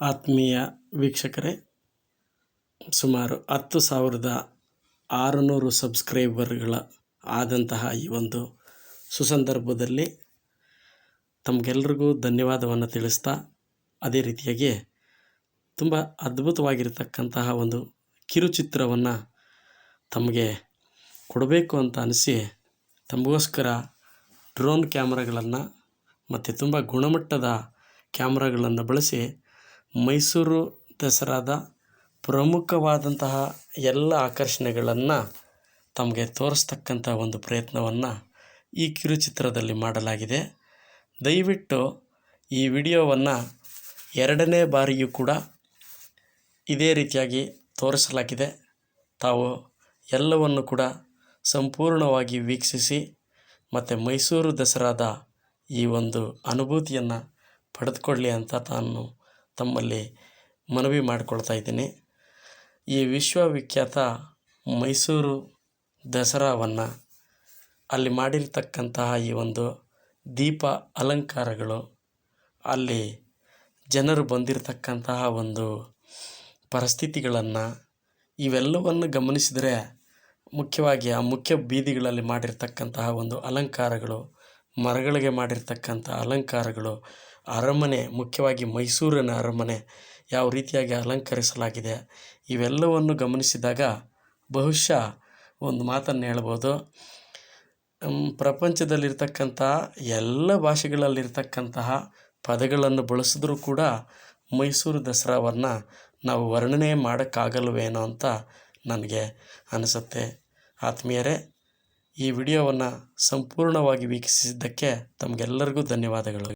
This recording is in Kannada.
ಆತ್ಮೀಯ ವೀಕ್ಷಕರೇ, ಸುಮಾರು ಹತ್ತು ಸಾವಿರದ ಆರುನೂರು ಸಬ್ಸ್ಕ್ರೈಬರ್ಗಳ ಆದಂತಹ ಈ ಒಂದು ಸುಸಂದರ್ಭದಲ್ಲಿ ತಮಗೆಲ್ರಿಗೂ ಧನ್ಯವಾದವನ್ನು ತಿಳಿಸ್ತಾ, ಅದೇ ರೀತಿಯಾಗಿ ತುಂಬ ಅದ್ಭುತವಾಗಿರತಕ್ಕಂತಹ ಒಂದು ಕಿರುಚಿತ್ರವನ್ನು ತಮಗೆ ಕೊಡಬೇಕು ಅಂತ ಅನಿಸಿ, ತಮಗೋಸ್ಕರ ಡ್ರೋನ್ ಕ್ಯಾಮ್ರಾಗಳನ್ನು ಮತ್ತು ತುಂಬ ಗುಣಮಟ್ಟದ ಕ್ಯಾಮ್ರಾಗಳನ್ನು ಬಳಸಿ ಮೈಸೂರು ದಸರಾದ ಪ್ರಮುಖವಾದಂತಹ ಎಲ್ಲ ಆಕರ್ಷಣೆಗಳನ್ನು ತಮಗೆ ತೋರಿಸ್ತಕ್ಕಂಥ ಒಂದು ಪ್ರಯತ್ನವನ್ನು ಈ ಕಿರುಚಿತ್ರದಲ್ಲಿ ಮಾಡಲಾಗಿದೆ. ದಯವಿಟ್ಟು ಈ ವಿಡಿಯೋವನ್ನು ಎರಡನೇ ಬಾರಿಯೂ ಕೂಡ ಇದೇ ರೀತಿಯಾಗಿ ತೋರಿಸಲಾಗಿದೆ. ತಾವು ಎಲ್ಲವನ್ನು ಕೂಡ ಸಂಪೂರ್ಣವಾಗಿ ವೀಕ್ಷಿಸಿ ಮತ್ತು ಮೈಸೂರು ದಸರಾದ ಈ ಒಂದು ಅನುಭೂತಿಯನ್ನು ಪಡೆದುಕೊಳ್ಳಿ ಅಂತ ತಾನು ತಮ್ಮಲ್ಲಿ ಮನವಿ ಮಾಡಿಕೊಳ್ತಾ ಇದ್ದೀನಿ. ಈ ವಿಶ್ವವಿಖ್ಯಾತ ಮೈಸೂರು ದಸರಾವನ್ನು ಅಲ್ಲಿ ಮಾಡಿರ್ತಕ್ಕಂತಹ ಈ ಒಂದು ದೀಪ ಅಲಂಕಾರಗಳು, ಅಲ್ಲಿ ಜನರು ಬಂದಿರತಕ್ಕಂತಹ ಒಂದು ಪರಿಸ್ಥಿತಿಗಳನ್ನು ಇವೆಲ್ಲವನ್ನು ಗಮನಿಸಿದರೆ ಮುಖ್ಯವಾಗಿ ಆ ಮುಖ್ಯ ಬೀದಿಗಳಲ್ಲಿ ಮಾಡಿರ್ತಕ್ಕಂತಹ ಒಂದು ಅಲಂಕಾರಗಳು, ಮರಗಳಿಗೆ ಮಾಡಿರ್ತಕ್ಕಂಥ ಅಲಂಕಾರಗಳು ಅರಮನೆ, ಮುಖ್ಯವಾಗಿ ಮೈಸೂರಿನ ಅರಮನೆ, ಯಾವ ರೀತಿಯಾಗಿ ಅಲಂಕರಿಸಲಾಗಿದೆ, ಇವೆಲ್ಲವನ್ನು ಗಮನಿಸಿದಾಗ ಬಹುಶಃ ಒಂದು ಮಾತನ್ನು ಹೇಳ್ಬೋದು. ಪ್ರಪಂಚದಲ್ಲಿರ್ತಕ್ಕಂತಹ ಎಲ್ಲ ಭಾಷೆಗಳಲ್ಲಿರ್ತಕ್ಕಂತಹ ಪದಗಳನ್ನು ಬಳಸಿದ್ರೂ ಕೂಡ ಮೈಸೂರು ದಸರಾವನ್ನು ನಾವು ವರ್ಣನೆ ಮಾಡೋಕ್ಕಾಗಲ್ವೇನೋ ಅಂತ ನನಗೆ ಅನಿಸುತ್ತೆ. ಆತ್ಮೀಯರೇ, ಈ ವಿಡಿಯೋವನ್ನು ಸಂಪೂರ್ಣವಾಗಿ ವೀಕ್ಷಿಸಿದ್ದಕ್ಕೆ ತಮಗೆಲ್ಲರಿಗೂ ಧನ್ಯವಾದಗಳು.